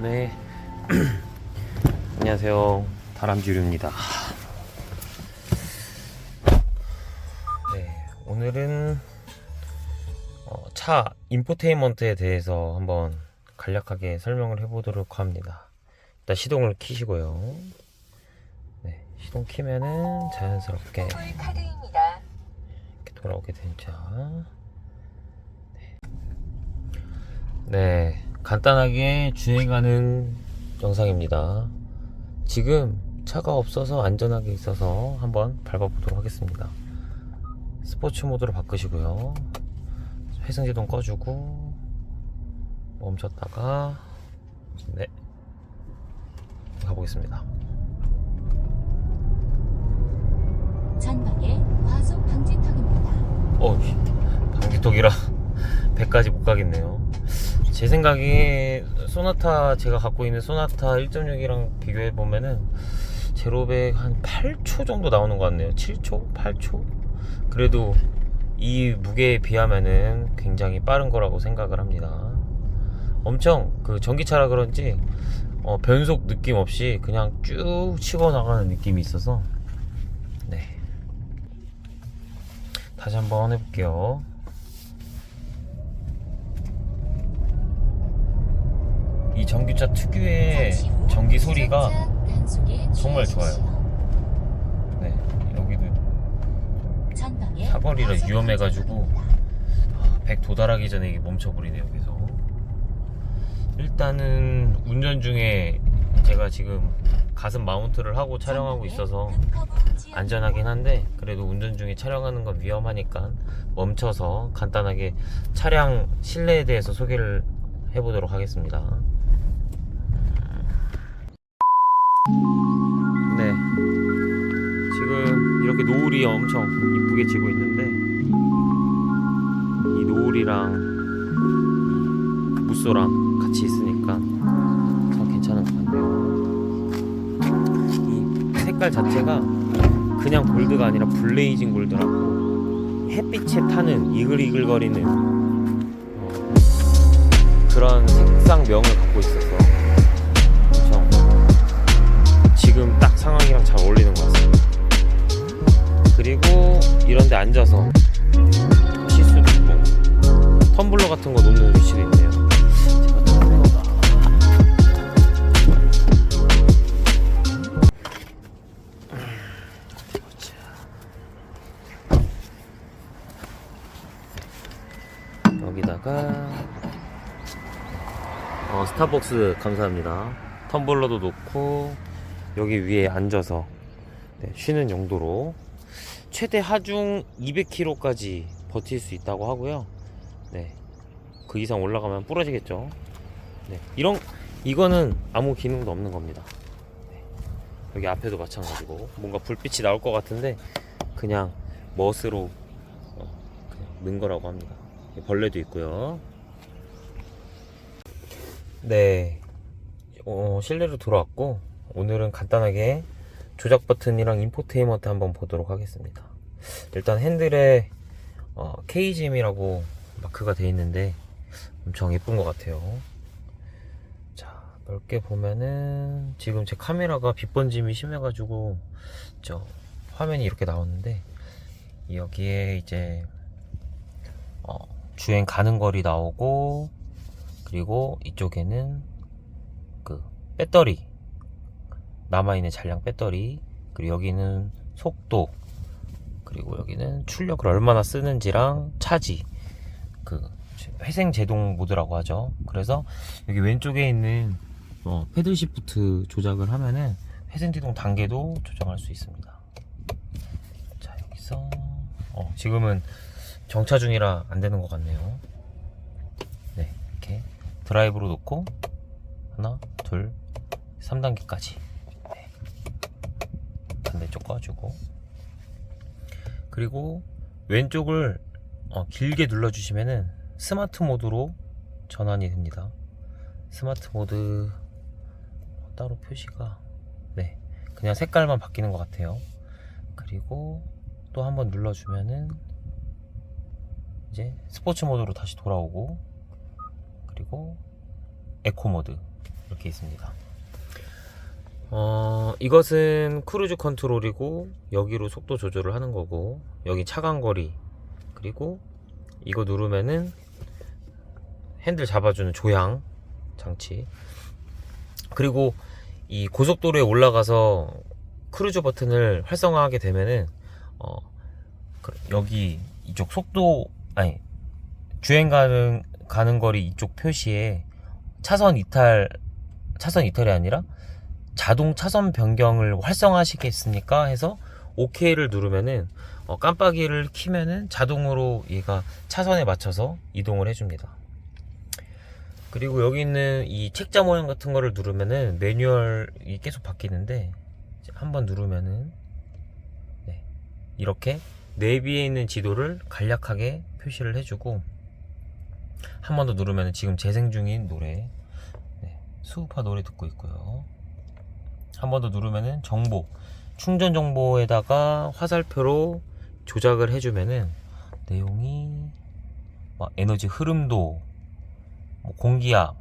네. 안녕하세요. 다람쥐류입니다. 네. 오늘은 어, 차 인포테인먼트에 대해서 한번 간략하게 설명을 해보도록 합니다. 일단 시동을 키시고요. 네. 시동 키면은 자연스럽게. 이렇게 돌아오게 되죠. 네. 네, 간단하게 주행하는 영상입니다. 지금 차가 없어서 안전하게 있어서 한번 밟아보도록 하겠습니다. 스포츠 모드로 바꾸시고요. 회생 제동 꺼주고 멈췄다가 네 가보겠습니다. 전방에 과속 방지턱입니다. 어, 방지턱이라 100까지 못 가겠네요. 제 생각에 소나타 제가 갖고 있는 소나타 1.6이랑 비교해 보면은 제로백 한 8초 정도 나오는 것 같네요. 7초, 8초. 그래도 이 무게에 비하면은 굉장히 빠른 거라고 생각을 합니다. 엄청 그 전기차라 그런지 어, 변속 느낌 없이 그냥 쭉 치고 나가는 느낌이 있어서 네. 다시 한번 해볼게요. 이 전기차 특유의 전기 소리가 정말 주의하십시오. 네, 여기도 사거리라 위험해가지고 방지턱입니다. 100 도달하기 전에 이게 멈춰버리네요, 계속. 일단은 운전 중에 제가 지금 가슴 마운트를 하고 촬영하고 있어서 안전하긴 한데 그래도 운전 중에 촬영하는 건 위험하니까 멈춰서 간단하게 차량 실내에 대해서 소개를 해보도록 하겠습니다. 네. 지금 이렇게 노을이 엄청 이쁘게 지고 있는데 이 노을이랑 이 무쏘랑 같이 있으니까 참 괜찮은 것 같네요. 이 색깔 자체가 그냥 골드가 아니라 블레이징 골드라고 햇빛에 타는 이글이글거리는 어, 그런 색상명을 갖고 있어서 엄청 지금 딱 상황이랑 잘 어울리는 것 같습니다. 그리고 이런데 앉아서 쉴 수도 있고 텀블러 같은 거 놓는 위치도 스타벅스 감사합니다. 텀블러도 놓고 여기 위에 앉아서 네, 쉬는 용도로 최대 하중 200km까지 버틸 수 있다고 하고요. 네, 그 이상 올라가면 부러지겠죠. 네, 이런 이거는 아무 기능도 없는 겁니다. 네, 여기 앞에도 마찬가지고 뭔가 불빛이 나올 것 같은데 그냥 멋으로 어, 그냥 넣은 거라고 합니다. 벌레도 있고요. 네, 어, 실내로 들어왔고 오늘은 간단하게 조작 버튼이랑 인포테인먼트 한번 보도록 하겠습니다. 일단 핸들에 어, KGM이라고 마크가 돼 있는데 엄청 예쁜 것 같아요. 자, 넓게 보면은 지금 제 카메라가 빛 번짐이 심해가지고 저 화면이 이렇게 나오는데 여기에 이제 어, 주행 가는 거리 나오고 그리고 이쪽에는 그 배터리 남아있는 잔량 배터리 그리고 여기는 속도 그리고 여기는 출력을 얼마나 쓰는지랑 차지 그 회생 제동 모드라고 하죠. 그래서 여기 왼쪽에 있는 어, 패들 시프트 조작을 하면은 회생 제동 단계도 조정할 수 있습니다. 자 여기서 어, 지금은 정차 중이라 안 되는 것 같네요 드라이브로 놓고 하나 둘 3단계까지. 반대쪽 꺼주고. 그리고 왼쪽을 어, 길게 눌러주시면은 스마트 모드로 전환이 됩니다. 스마트 모드 따로 표시가 네. 그냥 색깔만 바뀌는 것 같아요. 그리고 또 한번 눌러주면은 이제 스포츠 모드로 다시 돌아오고 그리고 에코 모드 이렇게 있습니다. 어, 이것은 크루즈 컨트롤이고 여기로 속도 조절을 하는 거고 여기 차간 거리 그리고 이거 누르면은 핸들 잡아주는 조향 장치 그리고 이 고속도로에 올라가서 크루즈 버튼을 활성화하게 되면은 어, 그- 여기 이쪽 속도 아니 주행 가는 가는 거리 이쪽 표시에 차선 이탈 차선 이탈이 아니라 자동 차선 변경을 활성화시켰습니까 해서 OK를 누르면은 어, 깜빡이를 키면은 자동으로 얘가 차선에 맞춰서 이동을 해줍니다. 그리고 여기 있는 이 책자 모양 같은 거를 누르면은 매뉴얼이 계속 바뀌는데 한번 누르면은 네, 이렇게 내비에 있는 지도를 간략하게 표시를 해주고 한 번 더 누르면 지금 재생 중인 노래 네, 수우파 노래 듣고 있고요. 한 번 더 누르면은 정보 충전 정보에다가 화살표로 조작을 해주면은 내용이 막 에너지 흐름도 뭐 공기압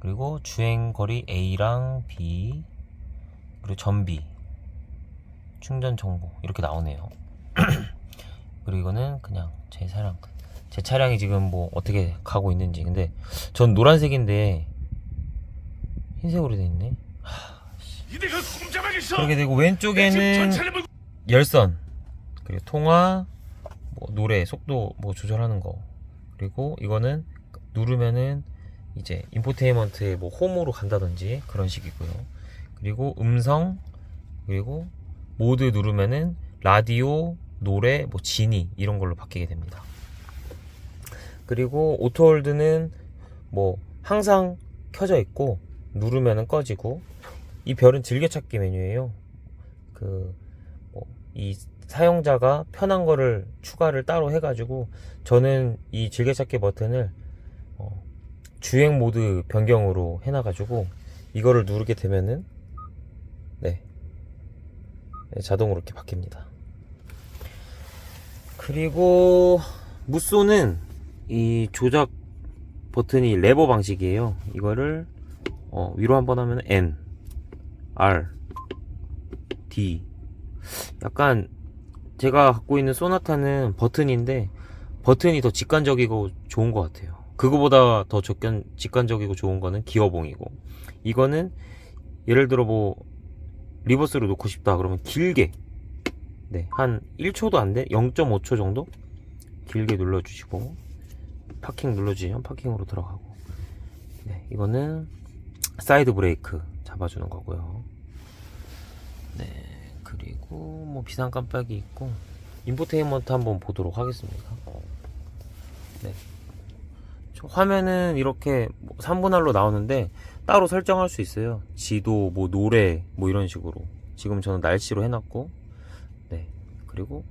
그리고 주행 거리 A랑 B 그리고 전비 충전 정보 이렇게 나오네요. 그리고 이거는 그냥 제 차량 제 차량이 지금 뭐 어떻게 가고 있는지. 근데 전 노란색인데 흰색으로 돼 있네. 그렇게 되고 내 왼쪽에는 열선 그리고 통화 뭐 노래 속도 뭐 조절하는 거. 그리고 이거는 누르면은 이제 인포테인먼트의 뭐 홈으로 간다든지 그런 식이고요. 그리고 음성 그리고 모드 누르면은 라디오 노래 뭐 지니 이런 걸로 바뀌게 됩니다 그리고 오토홀드는 뭐 항상 켜져 있고 누르면은 꺼지고 이 별은 즐겨찾기 메뉴예요 그이 사용자가 편한 거를 추가를 따로 해가지고 저는 이 즐겨찾기 버튼을 어, 주행 모드 변경으로 해놔가지고 이거를 누르게 되면은 네, 네, 자동으로 이렇게 바뀝니다. 그리고 무쏘는 이 조작 버튼이 레버 방식이에요. 이거를 어, 위로 한번 하면 N, R, D 약간 제가 갖고 있는 소나타는 버튼인데 버튼이 더 직관적이고 좋은 것 같아요. 그거보다 더 적견, 직관적이고 좋은 거는 기어봉이고 이거는 예를 들어 뭐 리버스로 놓고 싶다 그러면 길게 네, 한 1초도 안 돼? 0.5초 정도? 길게 눌러주시고 파킹 눌러주시면 파킹으로 들어가고 네, 이거는 사이드 브레이크 잡아주는 거고요. 네, 그리고 뭐 비상 깜빡이 있고 인포테인먼트 한번 보도록 하겠습니다. 네. 저 화면은 이렇게 3분할로 나오는데 따로 설정할 수 있어요. 지도, 뭐 노래, 뭐 이런 식으로. 지금 저는 날씨로 해놨고, 네. 그리고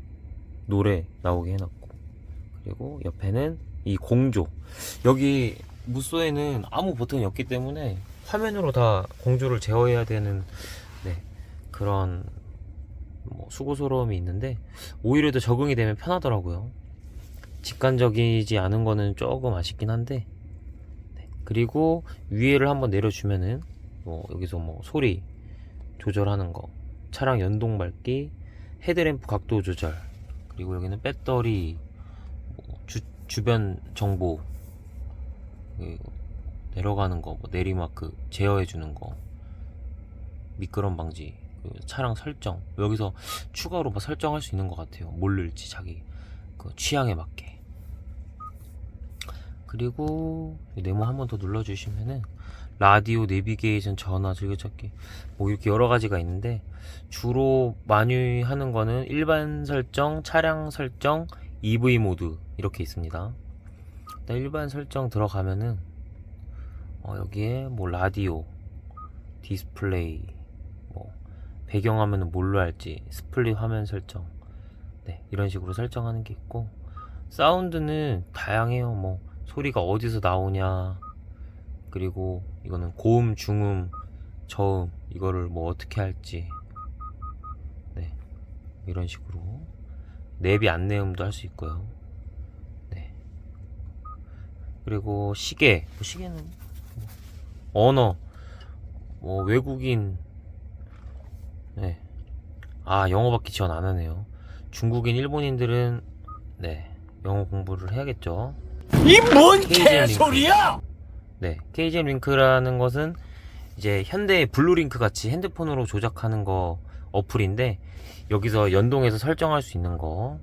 노래 나오게 해놨고, 그리고 옆에는 이 공조. 여기 무쏘에는 아무 버튼이 없기 때문에 화면으로 다 공조를 제어해야 되는 네, 그런 뭐 수고스러움이 있는데 오히려 더 적응이 되면 편하더라고요. 직관적이지 않은 거는 조금 아쉽긴 한데 네. 그리고 위에를 한번 내려주면은 뭐 여기서 뭐 소리 조절하는 거 차량 연동 밝기 헤드램프 각도 조절 그리고 여기는 배터리 뭐 주, 주변 정보 그리고 내려가는 거, 뭐 내리막 그 제어해 주는 거, 미끄럼 방지, 그 차량 설정 여기서 추가로 뭐 설정할 수 있는 것 같아요. 뭘 넣을지 자기 그 취향에 맞게. 그리고 이 네모 한 번 더 눌러주시면은 라디오, 내비게이션, 전화, 즐겨찾기 뭐 이렇게 여러 가지가 있는데 주로 많이 하는 거는 일반 설정, 차량 설정, EV 모드 이렇게 있습니다. 일반 설정 들어가면은 어, 여기에 뭐 라디오, 디스플레이, 뭐 배경화면은 뭘로 할지, 스플릿 화면 설정, 네 이런 식으로 설정하는 게 있고 사운드는 다양해요. 뭐 소리가 어디서 나오냐, 그리고 이거는 고음, 중음, 저음 이거를 뭐 어떻게 할지, 네 이런 식으로 내비 안내음도 할 수 있고요. 네 그리고 시계, 뭐 시계는 언어 뭐 외국인 네. 아 영어밖에 지원 안 하네요. 중국인 일본인들은 네 영어 공부를 해야겠죠. 이 뭔 개소리야! 네, KGM 링크라는 것은 이제 현대의 블루링크 같이 핸드폰으로 조작하는 거 어플인데 여기서 연동해서 설정할 수 있는 거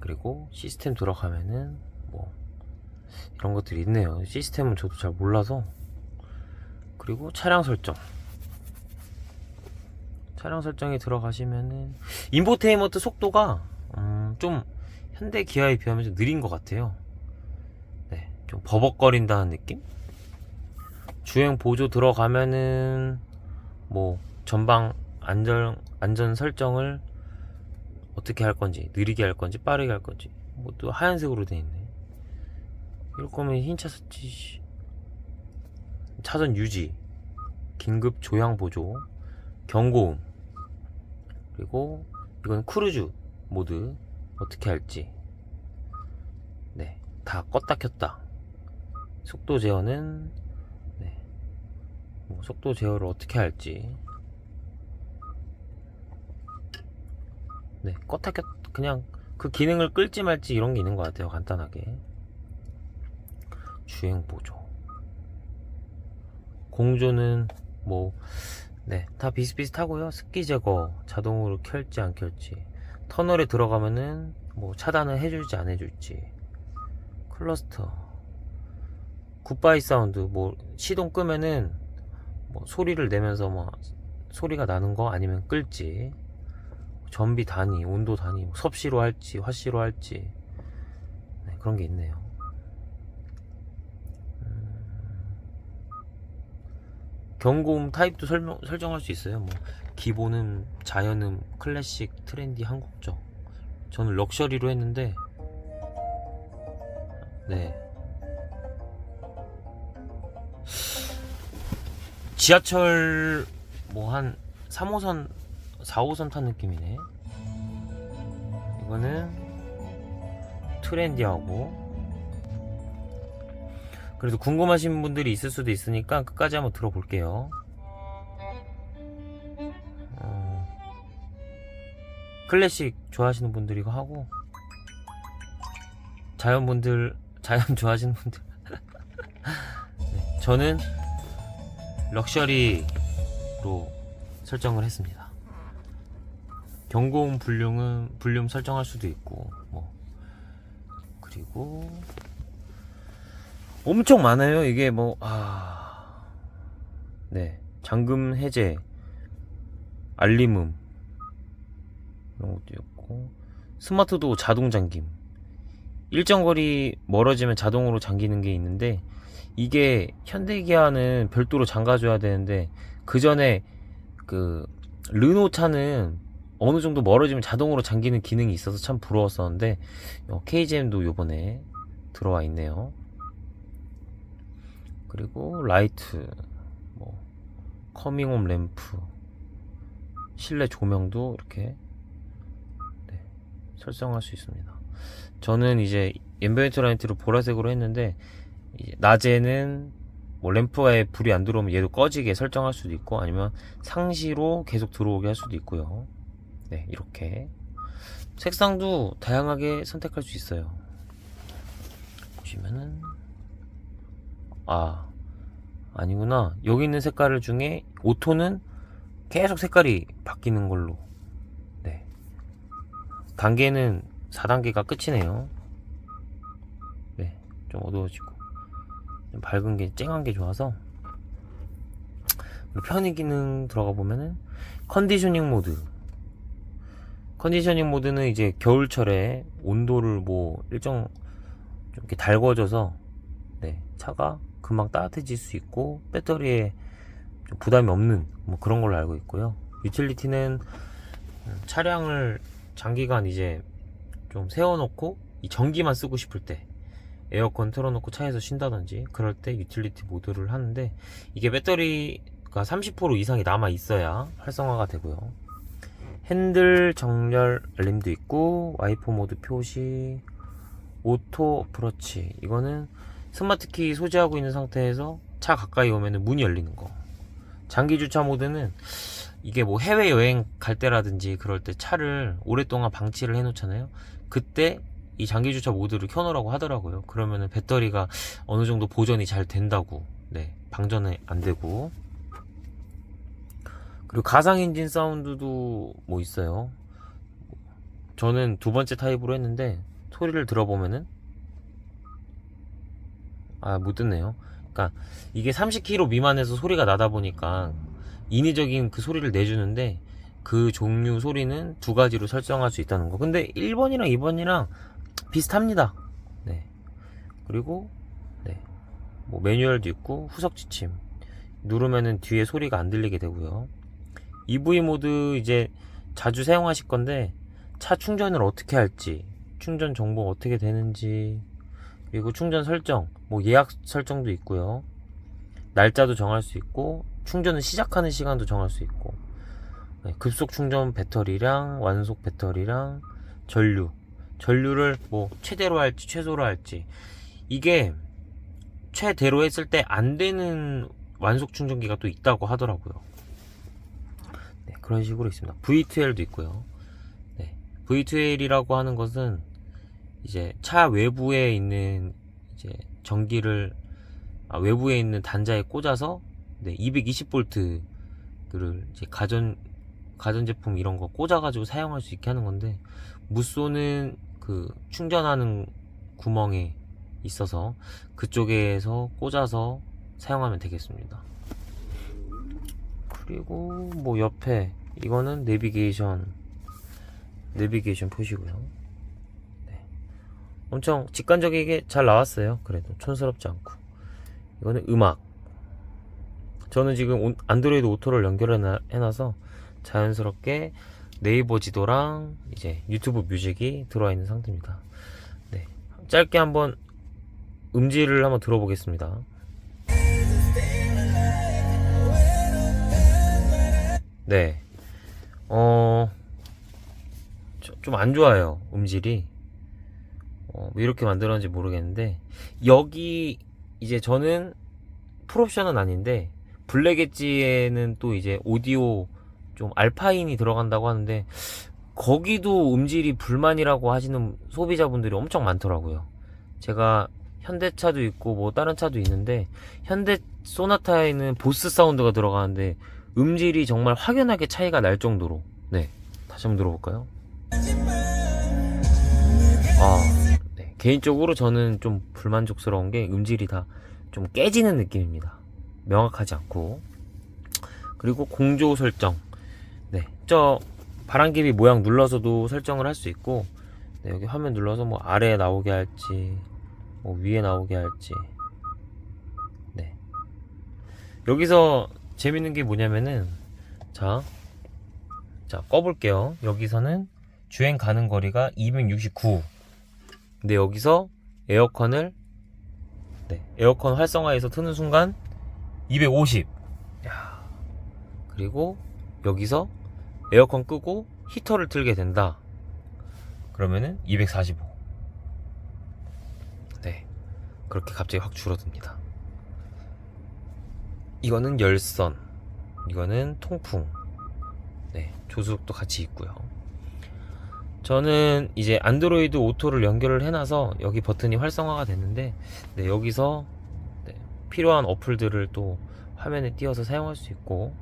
그리고 시스템 들어가면은 뭐 이런 것들이 있네요. 시스템은 저도 잘 몰라서 그리고 차량 설정 차량 설정에 들어가시면은 인포테인먼트 속도가 음, 좀 현대 기아에 비하면 좀 느린 것 같아요. 네, 좀 버벅거린다는 느낌? 주행 보조 들어가면은 뭐 전방 안전 안전 설정을 어떻게 할 건지 느리게 할 건지 빠르게 할 건지 뭐 또 하얀색으로 돼 있네. 이럴 거면 흰차 썼지. 차선 유지, 긴급 조향 보조, 경고음, 그리고 이건 크루즈 모드 어떻게 할지. 네, 다 껐다 켰다. 속도 제어는 네, 뭐 속도 제어를 어떻게 할지. 네, 껐다 켰 그냥 그 기능을 끌지 말지 이런 게 있는 것 같아요. 간단하게. 주행 보조. 공조는 뭐 네, 다 비슷비슷하고요. 습기 제거 자동으로 켤지 안 켤지. 터널에 들어가면은 뭐 차단을 해줄지 안 해줄지. 클러스터. 굿바이 사운드 뭐 시동 끄면은 뭐 소리를 내면서 뭐 소리가 나는 거 아니면 끌지. 전비 단위, 온도 단위, 뭐 섭씨로 할지, 화씨로 할지. 네, 그런 게 있네요. 경고음 타입도 설명, 설정할 수 있어요. 뭐 기본음, 자연음, 클래식, 트렌디, 한국적. 저는 럭셔리로 했는데 네. 지하철 뭐 한 3호선, 4호선 탄 느낌이네. 이거는 트렌디하고 그래서 궁금하신 분들이 있을 수도 있으니까 끝까지 한번 들어볼게요. 어, 클래식 좋아하시는 분들 이거 하고 자연분들 자연 좋아하시는 분들 네, 저는 럭셔리로 설정을 했습니다. 경고음 볼륨은 볼륨 설정할 수도 있고 뭐 그리고 엄청 많아요. 이게 뭐, 아. 네. 잠금 해제, 알림음, 이런 것도 있고, 스마트도 자동 잠김. 일정 거리 멀어지면 자동으로 잠기는 게 있는데, 이게 현대기아는 별도로 잠가줘야 되는데, 그 전에 그, 르노 차는 어느 정도 멀어지면 자동으로 잠기는 기능이 있어서 참 부러웠었는데, KGM도 요번에 들어와 있네요. 그리고 라이트, 뭐 커밍홈 램프, 실내 조명도 이렇게 네, 설정할 수 있습니다. 저는 이제 앰비언트 라이트를 보라색으로 했는데 낮에는 뭐 램프에 불이 안 들어오면 얘도 꺼지게 설정할 수도 있고 아니면 상시로 계속 들어오게 할 수도 있고요. 네, 이렇게. 색상도 다양하게 선택할 수 있어요. 보시면은 아 아니구나. 여기 있는 색깔 중에 오토는 계속 색깔이 바뀌는 걸로. 네. 단계는 4단계가 끝이네요. 네좀 어두워지고. 좀 밝은 게 쨍한 게 좋아서. 편의 기능 들어가 보면은 컨디셔닝 모드 컨디셔닝 모드는 이제 겨울철에 온도를 뭐 일정 좀 이렇게 달궈져서 네 차가 금방 따뜻해질 수 있고 배터리에 좀 부담이 없는 뭐 그런 걸로 알고 있고요. 유틸리티는 음, 차량을 장기간 이제 좀 세워놓고 이 전기만 쓰고 싶을 때 에어컨 틀어놓고 차에서 쉰다든지 그럴 때 유틸리티 모드를 하는데 이게 배터리가 30% 이상이 남아 있어야 활성화가 되고요. 핸들 정렬 알림도 있고 와이퍼 모드 표시 오토 어프로치 이거는 스마트키 소지하고 있는 상태에서 차 가까이 오면 문이 열리는 거. 장기 주차 모드는 이게 뭐 해외 여행 갈 때라든지 그럴 때 차를 오랫동안 방치를 해 놓잖아요. 그때 이 장기 주차 모드를 켜놓으라고 하더라고요. 그러면은 배터리가 어느 정도 보존이 잘 된다고. 네. 방전이 안 되고. 그리고 가상 엔진 사운드도 뭐 있어요. 저는 두 번째 타입으로 했는데 소리를 들어보면은 아 못 듣네요. 그러니까 이게 30km 미만에서 소리가 나다 보니까 인위적인 그 소리를 내주는데 그 종류 소리는 두 가지로 설정할 수 있다는 거. 근데 1번이랑 2번이랑 비슷합니다. 네. 그리고 네. 뭐 매뉴얼도 있고 후석 지침 누르면은 뒤에 소리가 안 들리게 되고요. EV 모드 이제 자주 사용하실 건데 차 충전을 어떻게 할지 충전 정보 어떻게 되는지 그리고 충전 설정 뭐 예약 설정도 있고요. 날짜도 정할 수 있고 충전을 시작하는 시간도 정할 수 있고 네, 급속 충전 배터리랑 완속 배터리랑 전류 전류를 뭐 최대로 할지 최소로 할지 이게 최대로 했을 때 안 되는 완속 충전기가 또 있다고 하더라고요. 네, 그런 식으로 있습니다. V2L도 있고요. 네, V2L이라고 하는 것은 이제 차 외부에 있는 이제 전기를 아, 외부에 있는 단자에 꽂아서 네, 220볼트를 이제 가전 가전 제품 이런 거 꽂아가지고 사용할 수 있게 하는 건데 무쏘는 그 충전하는 구멍에 있어서 그쪽에서 꽂아서 사용하면 되겠습니다. 그리고 뭐 옆에 이거는 내비게이션 내비게이션 표시고요. 네. 엄청 직관적이게 잘 나왔어요. 그래도 촌스럽지 않고 이거는 음악. 저는 지금 온- 안드로이드 오토를 연결해놔서 자연스럽게 네이버 지도랑 이제 유튜브 뮤직이 들어와 있는 상태입니다. 네. 짧게 한번 음질을 한번 들어보겠습니다. 네. 어, 좀 안 좋아요. 음질이. 어, 왜 이렇게 만들었는지 모르겠는데, 여기, 이제 저는 풀옵션은 아닌데, 블랙 엣지에는 또 이제 오디오 좀 알파인이 들어간다고 하는데, 거기도 음질이 불만이라고 하시는 소비자분들이 엄청 많더라고요. 제가 현대차도 있고 뭐 다른 차도 있는데 현대 소나타에는 보스 사운드가 들어가는데 음질이 정말 확연하게 차이가 날 정도로. 네. 다시 한번 들어볼까요? 아 네. 개인적으로 저는 좀 불만족스러운 게 음질이 다 좀 깨지는 느낌입니다. 명확하지 않고. 그리고 공조 설정. 네저 바람개비 모양 눌러서도 설정을 할 수 있고 네, 여기 화면 눌러서 뭐 아래에 나오게 할지 뭐 위에 나오게 할지. 네. 여기서 재밌는 게 뭐냐면은 자, 자 꺼볼게요 여기서는 주행 가는 거리가 269 근데 여기서 에어컨을 네, 에어컨 활성화해서 트는 순간 250 야, 그리고 여기서 에어컨 끄고 히터를 틀게 된다 그러면은 245 네. 그렇게 갑자기 확 줄어듭니다. 이거는 열선, 이거는 통풍, 네. 조수석도 같이 있고요. 저는 이제 안드로이드 오토를 연결을 해놔서 여기 버튼이 활성화가 됐는데, 네, 여기서 네, 필요한 어플들을 또 화면에 띄워서 사용할 수 있고,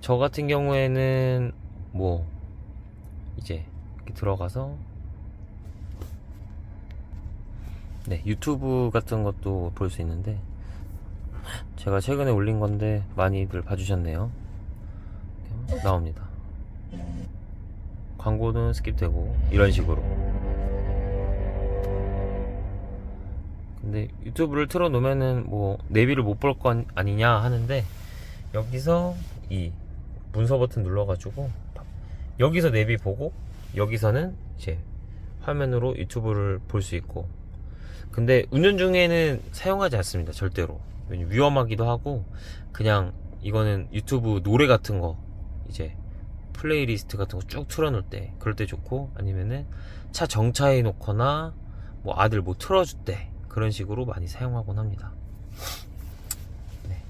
저 같은 경우에는 뭐, 이제 이렇게 들어가서 네, 유튜브 같은 것도 볼 수 있는데 제가 최근에 올린 건데 많이들 봐주셨네요. 나옵니다. 광고는 스킵되고 이런 식으로. 근데 유튜브를 틀어놓으면은 뭐 내비를 못볼거 아니냐 하는데 여기서 이 문서 버튼 눌러가지고 여기서 내비 보고 여기서는 이제 화면으로 유튜브를 볼 수 있고 근데 운전 중에는 사용하지 않습니다 절대로 위험하기도 하고 그냥 이거는 유튜브 노래 같은 거 이제 플레이리스트 같은 거 쭉 틀어놓을 때 그럴 때 좋고 아니면은 차 정차해 놓거나 뭐 아들 뭐 틀어줄 때 그런 식으로 많이 사용하곤 합니다. 네.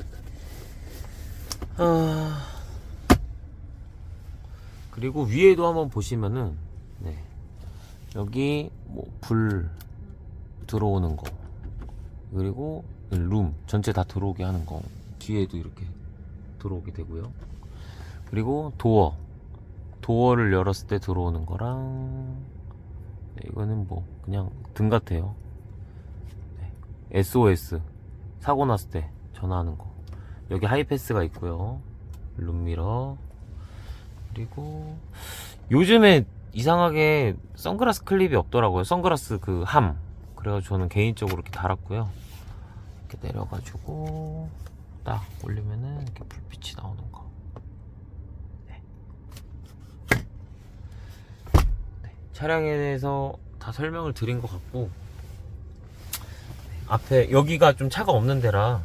아, 그리고 위에도 한번 보시면은 네. 여기 뭐 불 들어오는 거 그리고 룸 전체 다 들어오게 하는 거 뒤에도 이렇게 들어오게 되고요. 그리고 도어 도어를 열었을 때 들어오는 거랑 네, 이거는 뭐 그냥 등 같아요. 네, SOS 사고 났을 때 전화하는 거. 여기 하이패스가 있고요. 룸미러 그리고 요즘에 이상하게 선글라스 클립이 없더라고요. 선글라스 그 함. 그래서 저는 개인적으로 이렇게 달았고요. 이렇게 내려가지고 딱 올리면은 이렇게 불빛이 나오는 거. 네. 네, 차량에 대해서 다 설명을 드린 것 같고 네, 앞에 여기가 좀 차가 없는 데라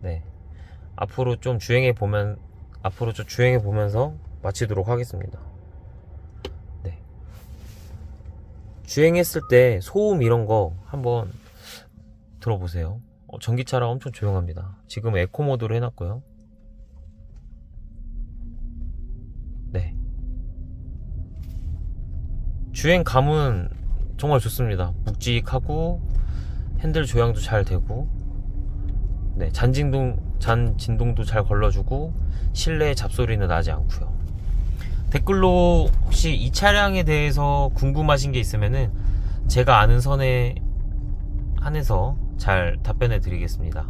네 앞으로 좀 주행해 보면 앞으로 좀 주행해 보면서 마치도록 하겠습니다. 네 주행했을 때 소음 이런 거 한번 들어보세요. 어, 전기차라 엄청 조용합니다. 지금 에코 모드로 해놨고요. 네. 주행 감은 정말 좋습니다. 묵직하고 핸들 조향도 잘 되고 네, 잔진동 잔 진동도 잘 걸러주고 실내 잡소리는 나지 않고요. 댓글로 혹시 이 차량에 대해서 궁금하신 게 있으면은 제가 아는 선에 한해서 잘 답변해 드리겠습니다.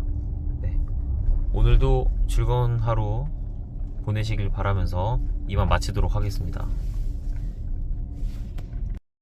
네. 오늘도 즐거운 하루 보내시길 바라면서 이만 마치도록 하겠습니다.